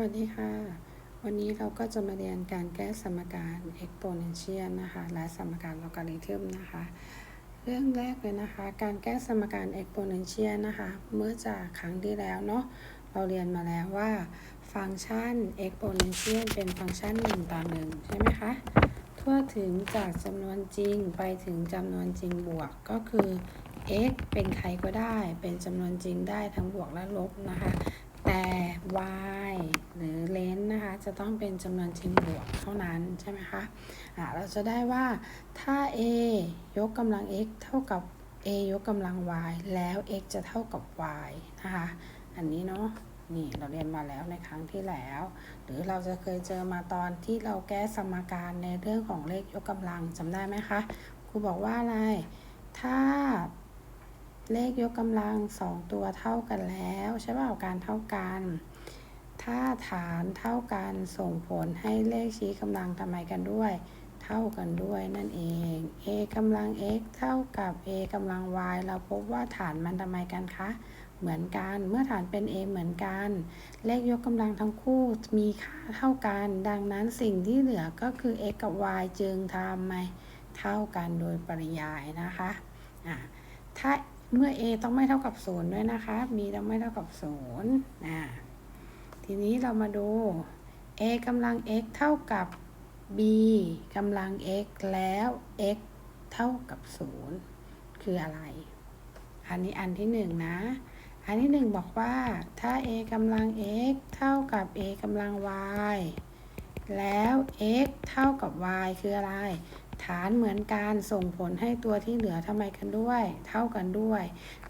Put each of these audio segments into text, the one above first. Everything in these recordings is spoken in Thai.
วัสดีค่ะ วันนี้เราก็จะมาเรียนการแก้สมการ exponential นะคะ และสมการลอการิทึมนะคะ เรื่องแรกเลยนะคะ การแก้สมการ exponential นะคะ เมื่อจากครั้งที่แล้วเนาะ เราเรียนมาแล้วว่า ฟังก์ชัน exponential เป็นฟังก์ชัน1ต่อ1ใช่ไหมคะ ทั่วถึงจากจำนวนจริงไปถึงจำนวนจริงบวก ก็คือ x เป็นใครก็ได้ เป็นจำนวนจริงได้ทั้งบวกและลบนะคะ แต่ y หรือเลนนะคะ จะต้องเป็นจำนวนจริงบวกเท่านั้นใช่ไหมคะะเราจะได้ว่าถ้า a ยกกำลัง x เท่ากับ a ยกกำลัง y แล้ว x จะเท่ากับ y นะคะ อันนี้เนาะนี่เราเรียนมาแล้วในครั้งที่แล้ว หรือเราจะเคยเจอมาตอนที่เราแก้สมการในเรื่องของเลขยกกำลังจำได้ไหมคะครูบอกว่าอะไร ถ้า เลขยกกำลังสองตัวเท่ากันแล้วใช่ป่าการเท่ากัน ถ้าฐานเท่ากันส่งผลให้เลขชี้กำลังทำไมกันด้วย เท่ากันด้วยนั่นเอง a กำลัง x เท่ากับ a กำลัง y เราพบว่าฐานมันทำไมกันคะเหมือนกัน เมื่อฐานเป็น a เหมือนกัน เลขยกกำลังทั้งคู่มีค่าเท่ากัน ดังนั้นสิ่งที่เหลือก็คือ x กับ y จึงทำไมเท่ากันโดยปริยายนะคะะถ้า เมื่อ a ต้องไม่เท่ากับ0ด้วยนะคะ b ต้องไม่เท่ากับ0นะทีนี้เรามาดู a กำลัง x เท่ากับ b กำลัง x แล้ว x เท่ากับ0คืออะไร อันนี้อันที่หนึ่งนะ อันที่หนึ่งบอกว่าถ้า a กำลัง x เท่ากับ a กำลัง y แล้ว x เท่ากับ y คืออะไร ฐานเหมือนกันส่งผลให้ตัวที่เหลือทำไมกันด้วย เท่ากันด้วย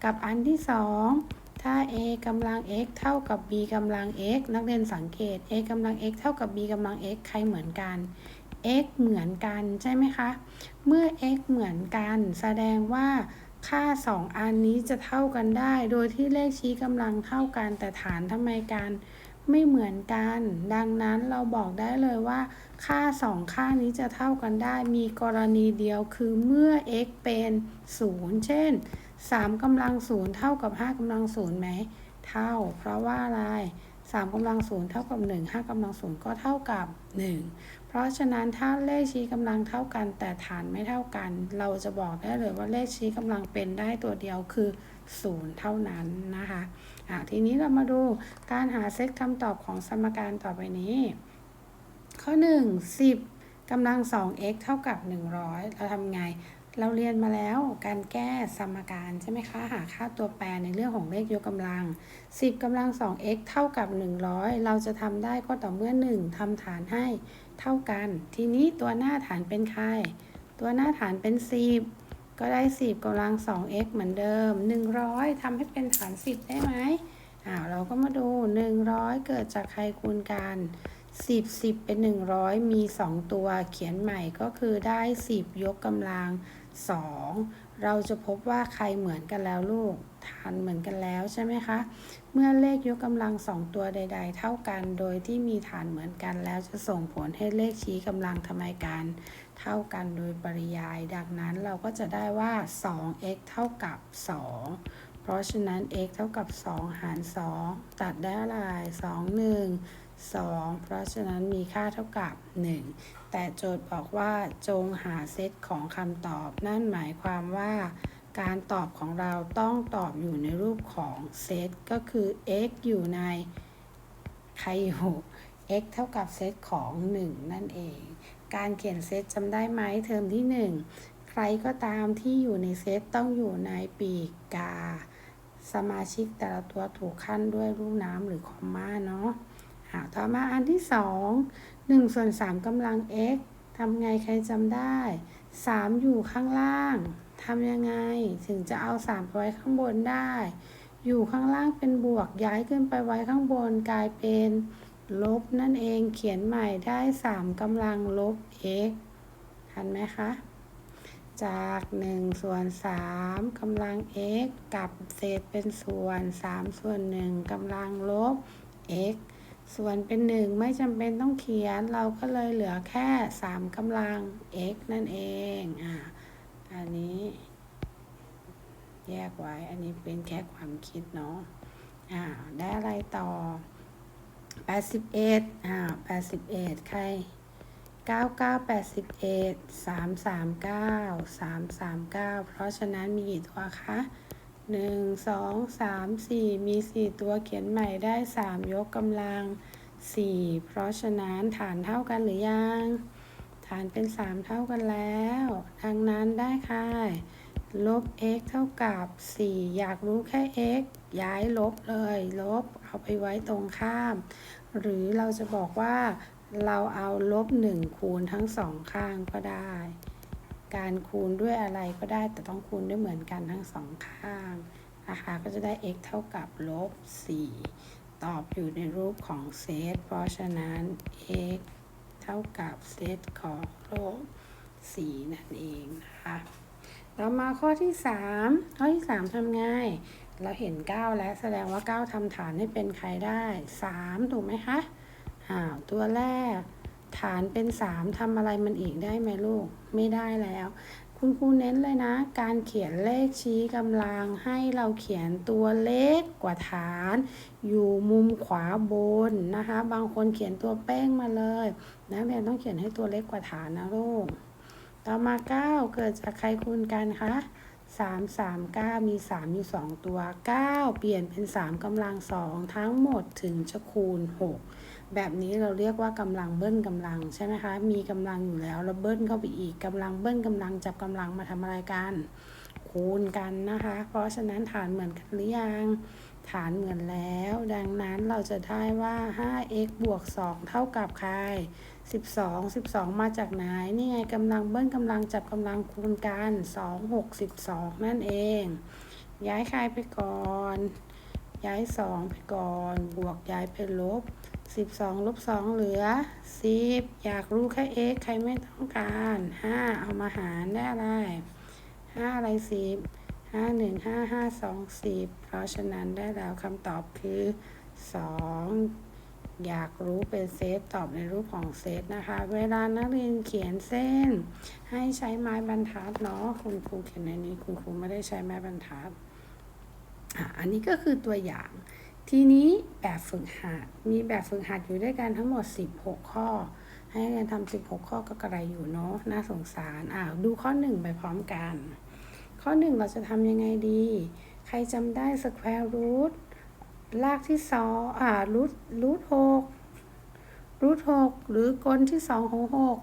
กับอันที่สองถ้า a กำลัง x เท่ากับ b กำลัง x นักเรียนสังเกต a กำลัง x เท่ากับ b กำลัง x ใครเหมือนกัน x เหมือนกันใช่ไหมคะ เมื่อ x เหมือนกัน แสดงว่าค่า 2 อันนี้จะเท่ากันได้ โดยที่เลขชี้กำลังเท่ากันแต่ฐานทำไมกัน ไม่เหมือนกัน ดังนั้นเราบอกได้เลยว่า ค่า 2 ค่านี้จะเท่ากันได้ มีกรณีเดียวคือเมื่อ x เป็น 0 เช่น 3กำลัง0เท่ากับ 5กำลัง0ไหม เท่า เพราะว่าอะไร 3กำลัง0เท่ากับ 1 5กำลัง0ก็เท่ากับ 1 เพราะฉะนั้นถ้าเลขชี้กำลังเท่ากัน แต่ฐานไม่เท่ากัน เราจะบอกได้เลยว่าเลขชี้กำลังเป็นได้ตัวเดียวคือ 0 เท่านั้นนะคะะทีนี้เรามาดูการหาเซตคำตอบของสมการต่อไปนี้ ข้อ 1 10กำลัง 2x เท่ากับ 100 เราทำไง เราเรียนมาแล้วการแก้สมการใช่ไหมคะ หาค่าตัวแปรในเรื่องของเลขยกกำลัง 10กำลัง 2x เท่ากับ 100 เราจะทำได้ก็ต่อเมื่อ 1ทำฐานให้เท่ากัน ทีนี้ตัวหน้าฐานเป็นใคร ตัวหน้าฐานเป็น 10 ก็ได้ 10กำลัง 2x เหมือนเดิม 100ทำให้เป็นฐาน 10 ได้ไหมอ้าวเราก็มาดู 100 เกิดจากใครคูณกัน 10 10 เป็น 100 มี 2 ตัวเขียนใหม่ก็คือได้ 10 ยกกำลัง 2 เราจะพบว่าใครเหมือนกันแล้วลูกฐานเหมือนกันแล้วใช่ไหมคะ เมื่อเลขยกกำลัง 2 ตัวใด ๆ เท่ากัน โดยที่มีฐานเหมือนกันแล้วจะส่งผลให้เลขชี้กำลังทำไมกัน ท่ากันโดยปริยาย ดังนั้นเราก็จะได้ว่า 2x เท่ากับ 2 เพราะฉะนั้น x เท่ากับ 2 หาร 2 ตัดได้อะไร2 1 2 เพราะฉะนั้นมีค่าเท่ากับ 1 แต่โจทย์บอกว่าจงหาเซตของคำตอบ นั่นหมายความว่า การตอบของเราต้องตอบอยู่ในรูปของเซตก็คือ x อยู่ในใครอยู่ x เท่ากับเซตของ 1 นั่นเอง การเขียนเซตจำได้ไหมเทอมที่ 1 ใครก็ตามที่อยู่ในเซตต้องอยู่ในปีกกา สมาชิกแต่ละตัวถูกขั้นด้วยรูปน้ำหรือคอมมาเนาะต่อมาอันที่ 2 1ส่วน3กำลัง x ทำไงใครจำได้ 3 อยู่ข้างล่างทำยังไงถึงจะเอา3ไปไว้ข้างบนได้ อยู่ข้างล่างเป็นบวกย้ายขึ้นไปไว้ข้างบนกลายเป็น ลบนั่นเองเขียนใหม่ได้3กำลังลบ x ทันไหมคะ จาก1ส่วน3กำลัง x กับเศษเป็นส่วน3ส่วน1กำลังลบ x ส่วนเป็น 1 ไม่จำเป็นต้องเขียนเราก็เลยเหลือแค่ 3กำลัง x นั่นเองอ่าอันนี้ แยกไว้ อันนี้เป็นแค่ความคิดเนาะอ่าได้อะไรต่อ แปดสิบเอ็ดอ่าแปดสิบเอ็ดใครเก้าเก้าแปดสิบเอ็ดสามสามเก้าสามสามเก้าเพราะฉะนั้นมีกี่ตัวคะหนึ่งสองสามสี่มีสี่ตัวเขียนใหม่ได้สามยกกำลังสี่เพราะฉะนั้นฐานเท่ากันหรือยัง ฐานเป็นสามเท่ากันแล้ว ดังนั้นได้ค่ะลบ x เท่ากับ 4 อยากรู้แค่ x ย้ายลบเลย ลบ เอาไปไว้ตรงข้าม หรือเราจะบอกว่าเราเอาลบ1คูณทั้งสองข้างก็ได้ การคูณด้วยอะไรก็ได้แต่ต้องคูณด้วยเหมือนกันทั้งสองข้างนะคะก็จะได้ x เท่ากับลบ4ตอบอยู่ในรูปของเซตเพราะฉะนั้น x เท่ากับเซตของลบ4นั่นเองนะคะเรามาข้อที่ 3 ข้อที่ 3ทำไง เราเห็น 9 แล้วแสดงว่า 9ทำฐานให้เป็นใครได้ 3 ถูกไหมคะอ้าวตัวแรก ฐานเป็น 3ทำอะไรมันอีกได้ไหมลูก ไม่ได้แล้ว คุณครูเน้นเลยนะ การเขียนเลขชี้กำลังให้เราเขียนตัวเล็กกว่าฐาน อยู่มุมขวาบนนะคะ บางคนเขียนตัวเป้งมาเลยนักเรียนต้องเขียนให้ตัวเล็กกว่าฐานนะลูกต่อมา 9 เกิดจากใครคูณกันคะ 3 3 9มี3อยู่2ตัว9เปลี่ยนเป็น3กำลัง2ทั้งหมดถึงจะคูณ6แบบนี้เราเรียกว่ากำลังเบิ้ลกำลังใช่ไหมคะ มีกำลังอยู่แล้วเราเบิ้ลเข้าไปอีกกำลังเบิ้ลกำลังจับกำลังมาทำอะไรกัน คูณกันนะคะ เพราะฉะนั้นฐานเหมือนกันหรือยัง ฐานเหมือนแล้ว ดังนั้นเราจะได้ว่า 5x บวก 2 เท่ากับใคร 12 12มาจากไหน นี่ไงกำลังเบิ้ลกำลังจับกำลังคูณกัน2 6 12นั่นเอง ย้ายใครไปก่อน ย้าย2ไปก่อน บวกย้ายไปลบ12ลบ2เหลือ10อยากรู้แค่ x ใครไม่ต้องการ5เอามาหารได้อะไร5อะไร10ห้าหนึ่งห้าห้าสองสิบเพราะฉะนั้นได้แล้วคำตอบคือสอง อยากรู้เป็นเซตตอบในรูปของเซตนะคะ เวลานักเรียนเขียนเส้น ให้ใช้ไม้บรรทัดเนาะคุณครูเขียนในนี้คุณครูไม่ได้ใช้ไม้บรรทัดอะอันนี้ก็คือตัวอย่าง ทีนี้แบบฝึกหัดมีแบบฝึกหัดอยู่ด้วยกันทั้งหมด 16 ข้อ ให้เรียนทำ16 ข้อก็กระไรอยู่เนาะน่าสงสารอ่าดูข้อ 1 ไปพร้อมกัน ข้อหนึ่งเราจะทำยังไงดี ใครจำได้ square root รากที่สองอ่า root root หก root หกหรือกลที่สองของหก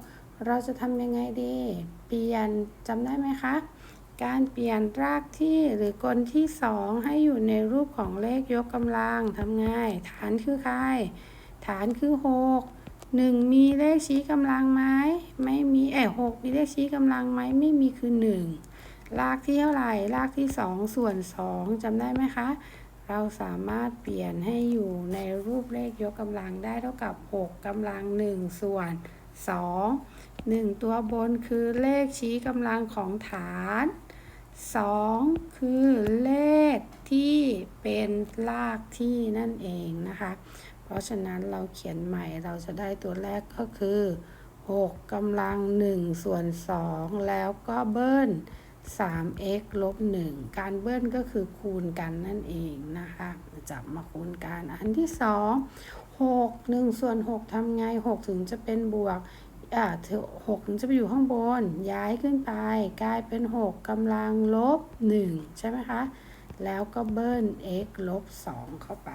เราจะทำยังไงดี เปลี่ยนจำได้ไหมคะ การเปลี่ยนรากที่หรือกลที่สองให้อยู่ในรูปของเลขยกกำลังทำไงฐานคือใคร ฐานคือหกหนึ่งมีเลขชี้กำลังไหมไม่มีเออหกมีเลขชี้กำลังไหมไม่มีคือหนึ่งรากที่เท่าไหร่รากที่2ส่วน2จำได้ไหมคะ เราสามารถเปลี่ยนให้อยู่ในรูปเลขยกกำลังได้เท่ากับ 6กำลัง 1 ส่วน 2 1 ตัวบนคือเลขชี้กำลังของฐาน 2 คือเลขที่เป็นรากที่นั่นเองนะคะ เพราะฉะนั้นเราเขียนใหม่เราจะได้ตัวแรกก็คือ 6กำลัง 1 ส่วน 2 แล้วก็เบิ้ล 3x ลบ 1 การเบิ้ลก็คือคูณกันนั่นเองนะคะ จับมาคูณกัน อันที่ 2 6 1ส่วน 6ทำไง 6 ถึงจะเป็นบวกอ่าหกถึงจะไปอยู่ข้างบน ย้ายขึ้นไป กลายเป็น 6กำลังลบ 1 ใช่ไหมคะ แล้วก็เบิ้ล x ลบ 2 เข้าไป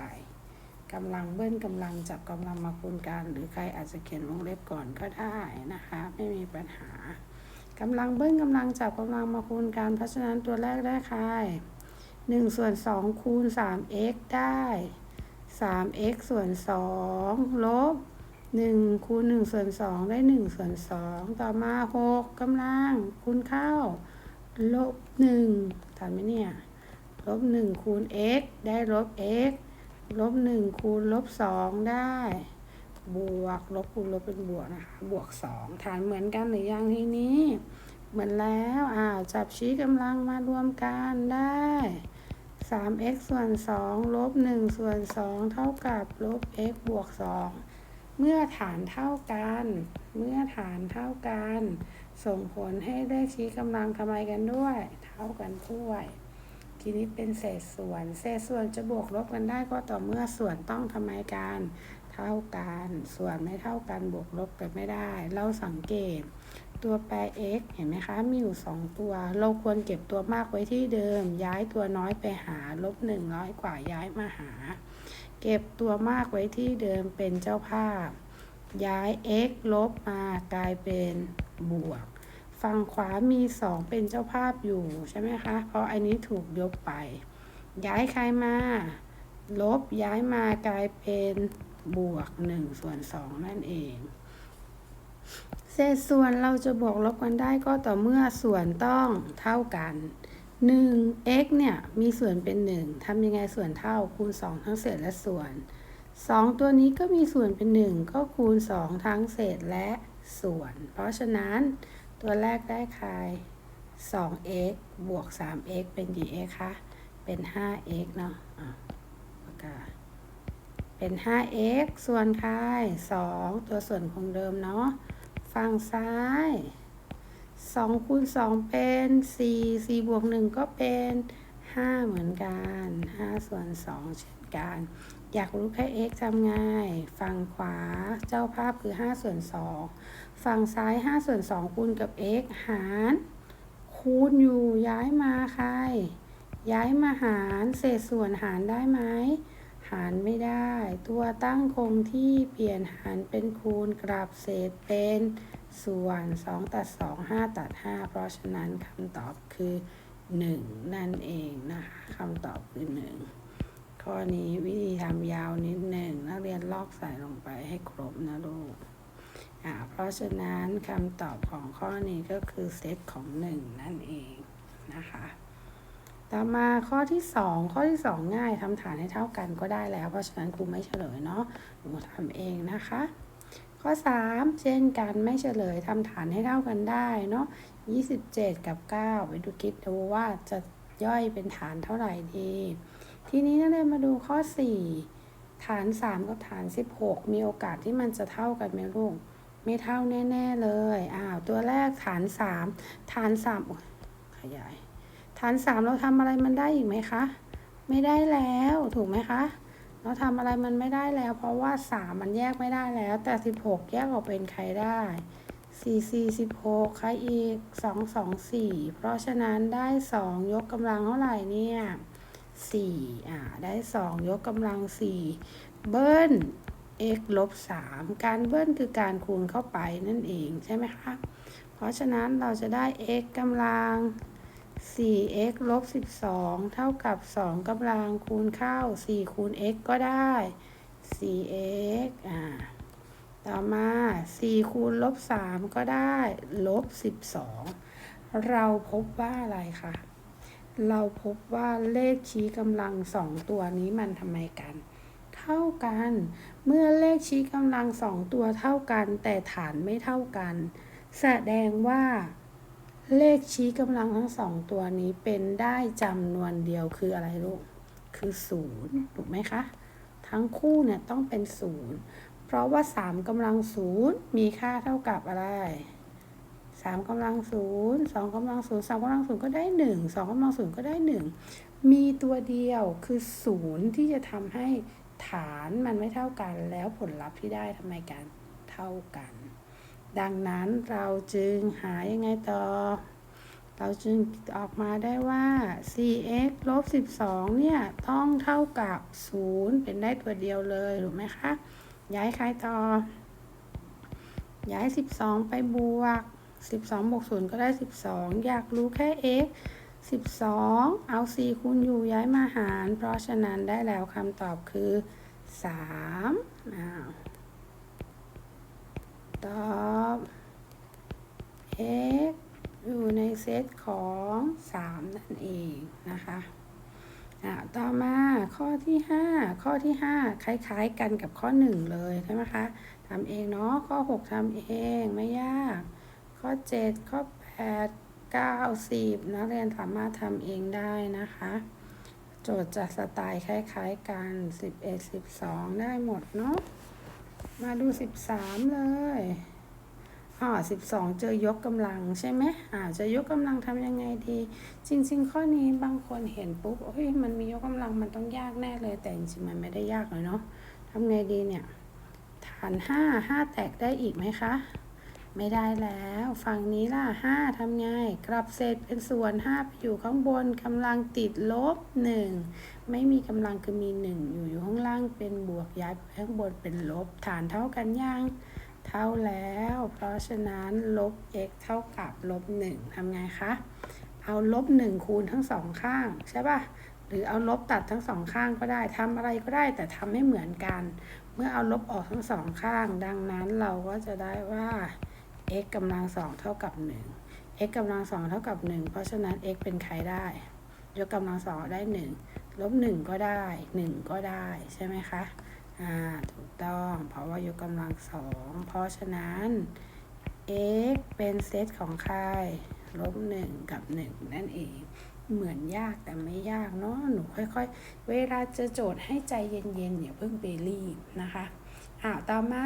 กำลังเบิ้ลกำลังจับกำลังมาคูณกัน หรือใครอาจจะเขียนวงเล็บก่อนก็ได้นะคะ ไม่มีปัญหา กำลังเบิ้ลกำลังจับกำลังมาคูณกันเพราะฉะนั้นตัวแรกได้ใคร1ส่วน2คูณ 3x ได้ 3x ส่วน2ลบ1คูณ1ส่วน2ได้1ส่วน2ต่อมา6กกำลังคูณเข้า ลบ1ทันไหมเนี่ยลบ1คูณ x ได้ลบ x ลบ1คูณลบ2ได้ บวกลบคูณลบเป็นบวกนะคะบวก2ฐานเหมือนกันหรือยังทีนี้ เหมือนแล้วอ้าวจับชี้กำลังมารวมกันได้ 3x ส่วน2ลบ1ส่วน2เท่ากับลบ x บวก 2 เมื่อฐานเท่ากัน เมื่อฐานเท่ากัน ส่งผลให้เลขชี้กำลังทำไมกันด้วย เท่ากันด้วย ทีนี้เป็นเศษส่วน เศษส่วนจะบวกลบกันได้ก็ต่อเมื่อส่วนต้องทำไมกัน เท่ากัน ส่วนไม่เท่ากันบวกลบกันไม่ได้ เราสังเกตตัวแปร x เห็นไหมคะ มีอยู่ 2 ตัว เราควรเก็บตัวมากไว้ที่เดิม ย้ายตัวน้อยไปหา ลบ100กว่าย้ายมาหา เก็บตัวมากไว้ที่เดิมเป็นเจ้าภาพ ย้าย x ลบมากลายเป็นบวก ฝั่งขวามี 2 เป็นเจ้าภาพอยู่ใช่ไหมคะ เพราะอันนี้ถูกยกไป ย้ายใครมา ลบย้ายมากลายเป็น บวก1ส่วน2นั่นเอง เศษส่วนเราจะบวกลบกันได้ก็ต่อเมื่อส่วนต้องเท่ากัน 1 x เนี่ยมีส่วนเป็น 1ทำยังไงส่วนเท่าคูณ 2 ทั้งเศษและส่วน 2 ตัวนี้ก็มีส่วนเป็น 1 ก็คูณ 2 ทั้งเศษและส่วน เพราะฉะนั้นตัวแรกได้ใคร 2x บวก 3x เป็นกี่ x คะ เป็น 5x เนาะอะปากกา เป็น 5x ส่วนใคร2ตัวส่วนคงเดิมเนาะ ฝั่งซ้าย 2คูณ2 เป็น 4 4บวก 1 ก็เป็น 5 เหมือนกัน 5 ส่วน 2 เช่นกัน อยากรู้แค่ x ทำไงฝั่งขวาเจ้าภาพคือ 5 ส่วน 2 ฝั่งซ้าย 5 ส่วน 2 คูณกับ x หาร คูณอยู่ย้ายมาใคร ย้ายมาหาร เศษส่วนหารได้ไหม หารไม่ได้ ตัวตั้งคงที่เปลี่ยนหารเป็นคูณกลับเศษเป็นส่วน 2 ตัด 2 5 ตัด 5 เพราะฉะนั้นคำตอบคือ 1 นั่นเองนะคะคำตอบคือ 1 ข้อนี้วิธีทำยาวนิดหนึ่งนักเรียนลอกใส่ลงไปให้ครบนะลูกอ่าเพราะฉะนั้นคำตอบของข้อนี้ก็คือเซตของ 1 นั่นเองนะคะ ต่อมาข้อที่ 2 ข้อที่ 2 ง่ายทำฐานให้เท่ากันก็ได้แล้ว เพราะฉะนั้นครูไม่เฉลยเนาะหนูทำเองนะคะ ข้อ 3 เช่นกันไม่เฉลยทำฐานให้เท่ากันได้เนาะ27 กับ 9 ไปดูคิดดูว่าจะย่อยเป็นฐานเท่าไหร่ดี ทีนี้นักเรียนมาดูข้อ 4 ฐาน 3 กับฐาน 16 มีโอกาสที่มันจะเท่ากันไหมลูกไม่เท่าแน่ ๆ เลยอ้าวตัวแรกฐาน 3 ฐาน3ขยาย ฐาน3เราทำอะไรมันได้อีกไหมคะ ไม่ได้แล้วถูกไหมคะ เราทำอะไรมันไม่ได้แล้ว เพราะว่า3มันแยกไม่ได้แล้ว แต่16แยกออกเป็นใครได้4 4 16ใครอีก2 2 4เพราะฉะนั้นได้2ยกกำลังเท่าไหร่เนี่ย4อ่าได้2ยกกำลัง4เบิ้ล x ลบ3การเบิ้ลคือการคูณเข้าไปนั่นเองใช่ไหมคะ เพราะฉะนั้นเราจะได้ x กำลัง 4x ลบ 12 เท่ากับ 2กำลังคูณเข้า 4 คูณ x ก็ได้ 4x อ่า ต่อมา 4 คูณลบ 3 ก็ได้ ลบ 12 เราพบว่าอะไรคะ เราพบว่าเลขชี้กำลังสองตัวนี้มันทำไมกัน เท่ากัน เมื่อเลขชี้กำลังสองตัวเท่ากัน แต่ฐานไม่เท่ากัน แสดงว่า เลขชี้กำลังทั้งสองตัวนี้เป็นได้จำนวนเดียวคืออะไรลูก คือศูนย์ถูกไหมคะ ทั้งคู่เนี่ยต้องเป็นศูนย์เพราะว่าสามกำลังศูนย์มีค่าเท่ากับอะไรสามกำลังศูนย์สองกำลังศูนย์สามกำลังศูนย์ก็ได้หนึ่งสองกำลังศูนย์ก็ได้หนึ่งมีตัวเดียวคือศูนย์ที่จะทำให้ฐานมันไม่เท่ากัน แล้วผลลัพธ์ที่ได้ทำไมกันเท่ากัน ดังนั้นเราจึงหายังไงต่อ เราจึงออกมาได้ว่า 4x ลบ 12 เนี่ย ต้องเท่ากับ 0 เป็นได้ตัวเดียวเลยถูกไหมคะ ย้ายใครต่อ ย้าย 12 ไปบวก 12บวก0ก็ได้ 12 อยากรู้แค่ x 12 เอา 4 คูณอยู่ย้ายมาหาร เพราะฉะนั้นได้แล้วคำตอบคือ 3อ้าว ตอบ x อยู่ในเซตของ 3 นั่นเองนะคะอะต่อมาข้อที่ 5 ข้อที่ 5 คล้าย ๆ กันกับข้อ 1 เลยใช่ไหมคะทำเองเนาะข้อ 6ทำเองไม่ยาก ข้อ 7 ข้อ 8 9 10นักเรียนสามารถทำเองได้นะคะ โจทย์จะสไตล์คล้าย ๆ กัน 11 12 ได้หมดเนาะ มาดูสิบสามเลยอ๋อ12เจอยกกำลังใช่ไหมอ่าจะยกกำลังทำยังไงดี จริง ๆ ข้อนี้บางคนเห็นปุ๊บเฮ้ยมันมียกกำลังมันต้องยากแน่เลย แต่จริงๆมันไม่ได้ยากเลยเนาะทำไงดีเนี่ย ฐานห้าห้าแตกได้อีกไหมคะ ไม่ได้แล้ว ฝั่งนี้ล่ะห้าทำไง กลับเศษเป็นส่วนห้าไปอยู่ข้างบนกำลังติดลบหนึ่งไม่มีกำลังคือมีหนึ่งอยู่อยู่ข้างล่างเป็นบวกย้ายไปข้างบนเป็นลบ ฐานเท่ากันยังเท่าแล้ว เพราะฉะนั้นลบ x เท่ากับลบหนึ่งทำไงคะ เอาลบหนึ่งคูณทั้งสองข้างใช่ปะหรือเอาลบตัดทั้งสองข้างก็ได้ทำอะไรก็ได้แต่ทำให้เหมือนกัน เมื่อเอาลบออกทั้งสองข้าง ดังนั้นเราก็จะได้ว่า x กำลังสองเท่ากับหนึ่ง x กำลังสองเท่ากับหนึ่งเพราะฉะนั้น x เป็นใครได้ ยกกำลังสองได้หนึ่งลบหนึ่งก็ได้หนึ่งก็ได้ใช่ไหมคะ อ่า ถูกต้อง เพราะว่ายกกำลังสอง เพราะฉะนั้น x เป็นเซตของใคร ลบหนึ่งกับหนึ่งนั่นเอง เหมือนยากแต่ไม่ยากเนาะ หนูค่อยๆ เวลาจะโจทย์ให้ใจเย็นๆอย่าเพิ่งไปรีบนะคะ อ้าว ต่อมา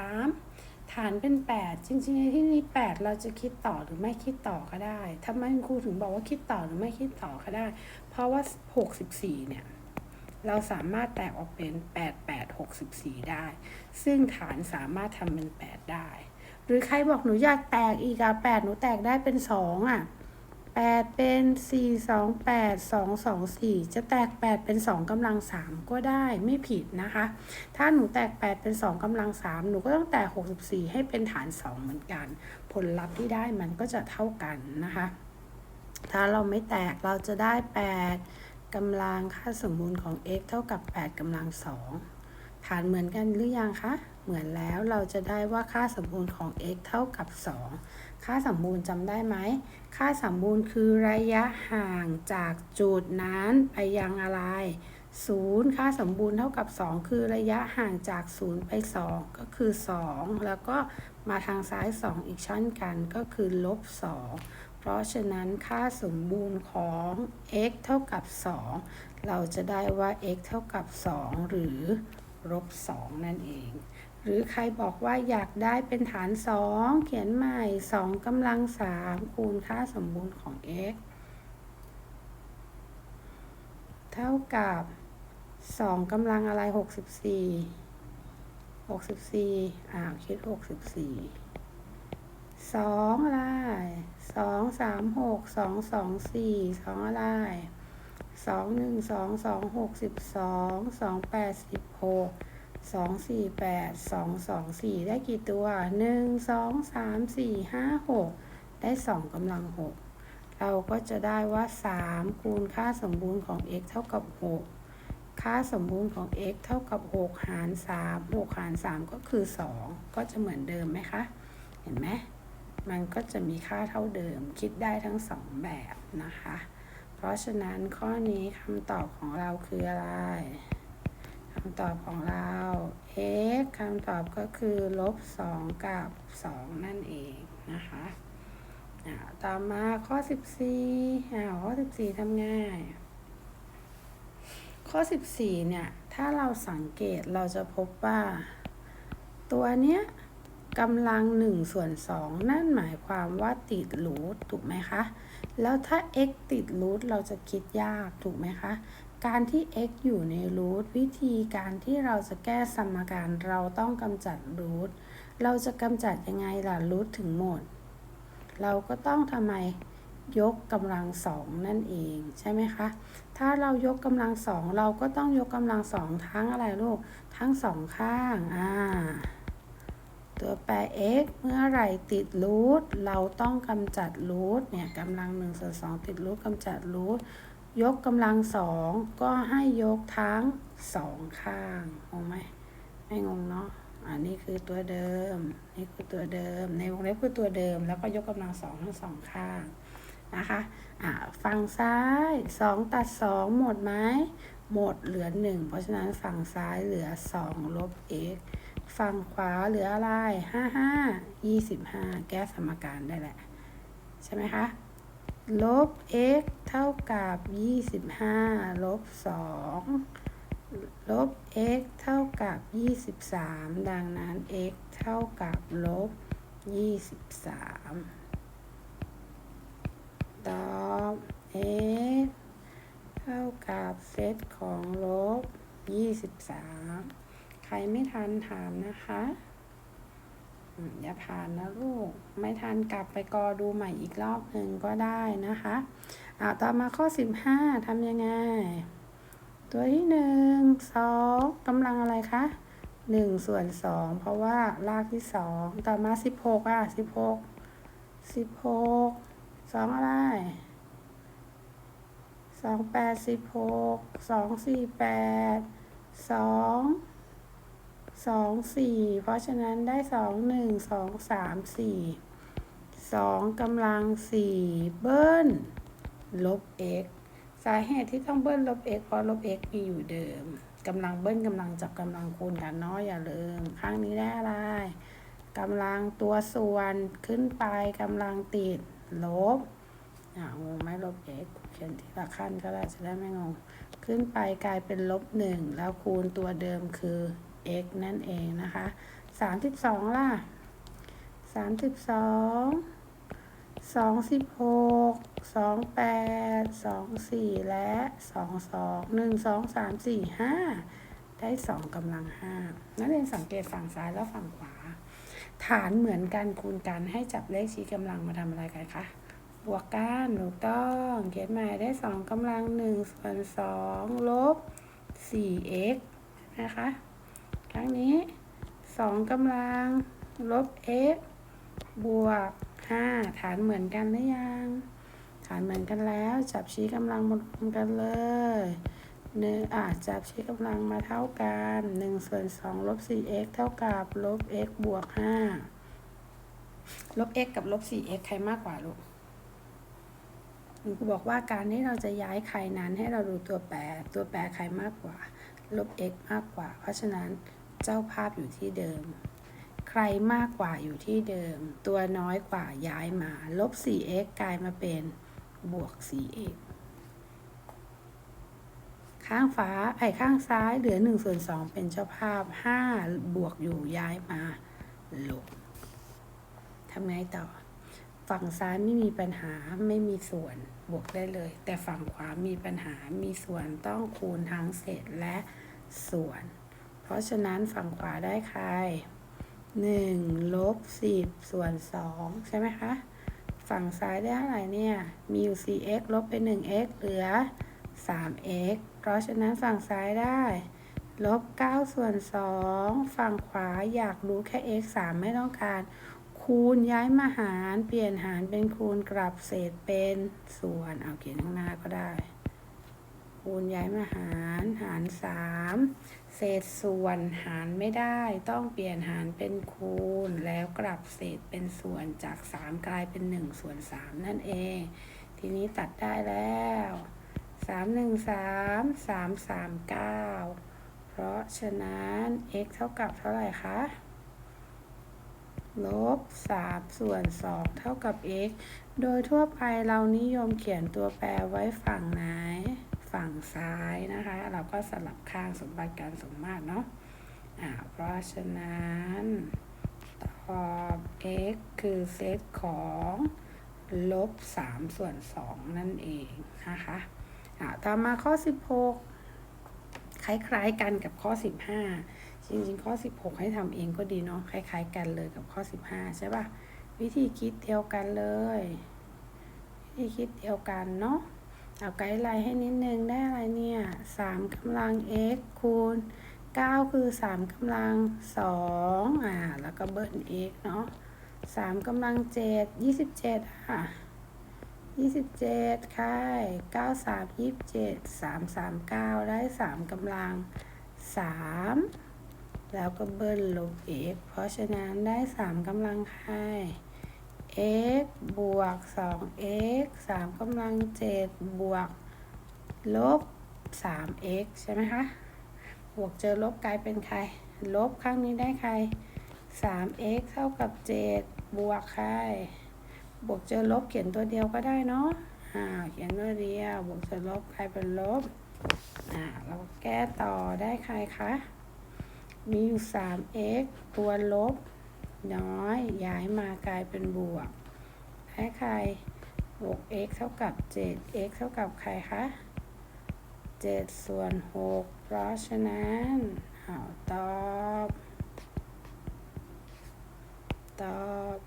13 ฐานเป็น 8 จริงๆในที่นี้ 8 เราจะคิดต่อหรือไม่คิดต่อก็ได้ทำไมคุณครูถึงบอกว่าคิดต่อหรือไม่คิดต่อก็ได้ เพราะว่า 64 เนี่ย เราสามารถแตกออกเป็น 8 8 64 ได้ ซึ่งฐานสามารถทำเป็น 8 ได้ หรือใครบอกหนูอยากแตกอีกอะ8หนูแตกได้เป็น 2อะ 8 เป็น 4 2 8 2 2 4 จะแตก 8 เป็น 2กำลัง 3 ก็ได้ไม่ผิดนะคะ ถ้าหนูแตก 8 เป็น 2กำลัง 3 หนูก็ต้องแตก 64 ให้เป็นฐาน 2 เหมือนกัน ผลลัพธ์ที่ได้มันก็จะเท่ากันนะคะ ถ้าเราไม่แตกเราจะได้ 8กำลังค่าสมบูรณ์ของ x เท่ากับ 8กำลัง 2 ฐานเหมือนกันหรือยังคะ เหมือนแล้วเราจะได้ว่าค่าสมบูรณ์ของ x เท่ากับ 2 ค่าสมบูรณ์จำได้ไหม ค่าสมบูรณ์คือระยะห่างจากจุดนั้นไปยังอะไร 0 ค่าสมบูรณ์เท่ากับ 2 คือระยะห่างจาก 0 ไป 2 ก็คือ 2 แล้วก็มาทางซ้าย 2 อีกชั้นกันก็คือลบ 2 เพราะฉะนั้นค่าสมบูรณ์ของ x เท่ากับ 2 เราจะได้ว่า x เท่ากับ 2 หรือลบ 2 นั่นเอง หรือใครบอกว่าอยากได้เป็นฐาน 2 เขียนใหม่ 2กำลัง 3 คูณค่าสมบูรณ์ของ x เท่ากับ 2กำลังอะไร 64 64 อ่าคิด 64 2 อะไร 2 3 6 2 2 4 2 อะไร 2 1 2 2 6 12 2 8 16 2 4 8 2 2 4ได้กี่ตัว1 2 3 4 5 6ได้2กำลัง6เราก็จะได้ว่า3คูณค่าสมบูรณ์ของ x เท่ากับ6ค่าสมบูรณ์ของ x เท่ากับ 6 หาร 3 6 หาร 3 ก็คือ 2 ก็จะเหมือนเดิมไหมคะ เห็นไหม มันก็จะมีค่าเท่าเดิม คิดได้ทั้งสองแบบนะคะ เพราะฉะนั้นข้อนี้คำตอบของเราคืออะไร คำตอบของเรา x คำตอบก็คือลบ2กับ 2 นั่นเองนะคะต่อมาข้อ 14อ่าข้อ 14ทำง่าย ข้อ 14 เนี่ย ถ้าเราสังเกตเราจะพบว่า ตัวเนี้ยกำลัง1ส่วน2 นั่นหมายความว่าติดรูทถูกไหมคะ แล้วถ้า x ติดรูทเราจะคิดยากถูกไหมคะ การที่ x อยู่ในรูทวิธีการที่เราจะแก้สมการเราต้องกำจัดรูทเราจะกำจัดยังไงล่ะรูทถึงหมด เราก็ต้องทำไมยกกำลังสองนั่นเองใช่ไหมคะ ถ้าเรายกกำลังสองเราก็ต้องยกกำลังสองทั้งอะไรลูก ทั้งสองข้างอ่าตัวแปร x เมื่อไรติดรูทเราต้องกำจัดรูทเนี่ยกำลังหนึ่งส่วนสองติดรูทกำจัดรูท ยกกำลังสองก็ให้ยกทั้งสองข้างงงไหมไม่งงเนาะอันนี้คือตัวเดิม นี่คือตัวเดิม ในวงเล็บคือตัวเดิม แล้วก็ยกกำลังสองทั้งสองข้างนะคะอ่าฝั่งซ้ายสองตัดสองหมดไหมหมดเหลือหนึ่งเพราะฉะนั้นฝั่งซ้ายเหลือสองลบ x ฝั่งขวาเหลืออะไรห้าห้ายี่สิบห้าแก้สมการได้แหละ ใช่ไหมคะ ลบ x เท่ากับยี่สิบห้าลบสองลบ x เท่ากับยี่สิบสามดังนั้น x เท่ากับลบยี่สิบสามตอบ x เท่ากับเซตของลบยี่สิบสามครไม่ทันถามนะคะ อย่าผ่านนะลูก ไม่ทันกลับไปกอดูใหม่อีกรอบหนึ่งก็ได้นะคะเอาต่อมาข้อสิบห้าทำยังไง ตัวที่หนึ่งสองกำลังอะไรคะหนึ่งส่วนสองเพราะว่ารากที่สองต่อมาสิบหกอะสิบหกสิบหกสองอะไรสองแปดสิบหกสองสี่แปดสอง สองสี่เพราะฉะนั้นได้สองหนึ่งสองสามสี่สองกำลังสี่เบิ้ลลบ x สาเหตุที่ต้องเบิ้ลลบ x เพราะลบ x มีอยู่เดิมกำลังเบิ้ลกำลังจับกำลังคูณกันเนาะอย่าลืมข้างนี้ได้อะไรกำลังตัวส่วนขึ้นไปกำลังติดลบอ่างงไหมลบ x เขียนทีละขั้นก็ได้จะได้ไม่งง ขึ้นไปกลายเป็นลบหนึ่งแล้วคูณตัวเดิมคือ x นั่นเองนะคะสามสิบสองล่ะสามสิบสองสองสิบหกสองแปดสองสี่และสองสองหนึ่งสองสามสี่ห้าได้สองกำลังห้านักเรียนสังเกตฝั่งซ้ายแล้วฝั่งขวา ฐานเหมือนกันคูณกันให้จับเลขชี้กำลังมาทำอะไรกันคะบวกกันถูกต้องเขียนใหม่ได้สองกำลังหนึ่งส่วนสองลบสี่ x นะคะ ครั้งนี้สองกำลัง ลบ x บวกห้าฐานเหมือนกันหรือยัง ฐานเหมือนกันแล้ว จับชี้กำลังมารวมกันเลยหนึ่งอะจับชี้กำลังมาเท่ากันหนึ่งส่วนสองลบสี่ x เท่ากับลบ x บวกห้าลบ x กับลบสี่ x ใครมากกว่าลูกคุณครูบอกว่าการที่เราจะย้ายใครนั้นให้เราดูตัวแปรตัวแปรใครมากกว่า ลบ x มากกว่า เพราะฉะนั้น เจ้าภาพอยู่ที่เดิม ใครมากกว่าอยู่ที่เดิม ตัวน้อยกว่าย้ายมา ลบ 4x กลายมาเป็นบวก 4x ข้างฟ้าไอ้ข้างซ้ายเหลือ1ส่วน2เป็นเจ้าภาพ 5 บวกอยู่ย้ายมา ลบทำไงต่อ ฝั่งซ้ายไม่มีปัญหาไม่มีส่วนบวกได้เลย แต่ฝั่งขวามีปัญหามีส่วนต้องคูณทั้งเศษและส่วน ราะฉะนั้นฝั่งขวาได้ใคร1ลบ10 ส่วน 2 ใช่ไหมคะ ฝั่งซ้ายได้อะไรเนี่ยมีอยู่ 4x ลบไป 1x เหลือ 3x เพราะฉะนั้นฝั่งซ้ายได้ลบ9ส่วน 2 ฝั่งขวาอยากรู้แค่ x 3 ไม่ต้องการ คูณย้ายมาหาร เปลี่ยนหารเป็นคูณกลับเศษเป็นส่วน เอาเขียนข้างหน้าก็ได้ คูณย้ายมาหารหาร3เศษส่วนหารไม่ได้ต้องเปลี่ยนหารเป็นคูณ แล้วกลับเศษเป็นส่วนจาก 3 กลายเป็น 1 ส่วน 3 นั่นเอง ทีนี้ตัดได้แล้ว 3 1 3 3 3 9 เพราะฉะนั้น x เท่ากับเท่าไหร่คะลบ3ส่วน 2 เท่ากับ x โดยทั่วไปเรานิยมเขียนตัวแปรไว้ฝั่งไหน ฝั่งซ้ายนะคะ เราก็สลับข้างสมบัติการสมมาตรเนาะอ่าเพราะฉะนั้นตอบ x คือเซตของลบ3ส่วน 2 นั่นเองนะคะอ่าต่อมาข้อ 16 คล้ายๆกันกับข้อ 15 จริงๆ ข้อ 16 ให้ทำเองก็ดีเนาะคล้ายๆ กันเลยกับข้อ 15 ใช่ปะวิธีคิดเดียวกันเลย วิธีคิดเดียวกันเนาะ เอาไกด์ไลน์ให้นิดนึงได้อะไรเนี่ย3กำลัง x คูณ 9 คือ 3กำลัง2อ่าแล้วก็เบิร์น x เนาะ3กำลัง 7 27อะ 27ค่าย9 3 27 3 3 9 ได้ 3กำลัง 3 แล้วก็เบิ้ลลบ x เพราะฉะนั้นได้ 3กำลังค่าย x บวก 2x 3กำลัง 7 บวก ลบ 3x ใช่ไหมคะ บวกเจอลบกลายเป็นใคร ลบข้างนี้ได้ใคร 3x เท่ากับ 7 บวกใคร บวกเจอลบเขียนตัวเดียวก็ได้เนาะอ่าเขียนตัวเดียว บวกเจอลบกลายเป็นลบอ่าเราแก้ต่อได้ใครคะ มีอยู่ 3x ตัวลบ น้อย ย้ายมากลายเป็นบวกให้ใคร 6x เท่ากับ 7x เท่ากับใครคะ 7 ส่วน 6 เพราะฉะนั้นเอาตอบ ตอบ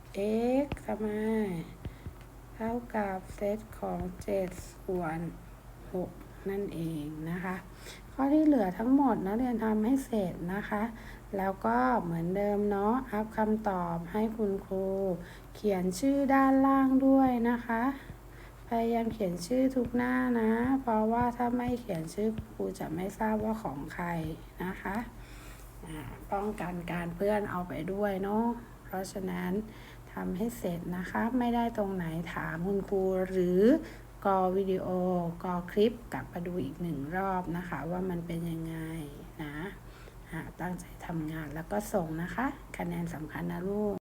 x ทำไม เท่ากับเซตของ 7 ส่วน 6 นั่นเองนะคะ ข้อที่เหลือทั้งหมดนักเรียนทำให้เสร็จนะคะ แล้วก็เหมือนเดิมเนาะอัพคำตอบให้คุณครู เขียนชื่อด้านล่างด้วยนะคะพยายามเขียนชื่อทุกหน้านะ เพราะว่าถ้าไม่เขียนชื่อครูจะไม่ทราบว่าของใครนะคะป้องกันการเพื่อนเอาไปด้วยเนาะ เพราะฉะนั้นทำให้เสร็จนะคะ ไม่ได้ตรงไหนถามคุณครูหรือ กอวิดีโอกอคลิปกลับมาดูอีกหนึ่งรอบนะคะ ว่ามันเป็นยังไงนะตั้งใจทำงานแล้วก็ส่งนะคะ คะแนนสำคัญนะลูก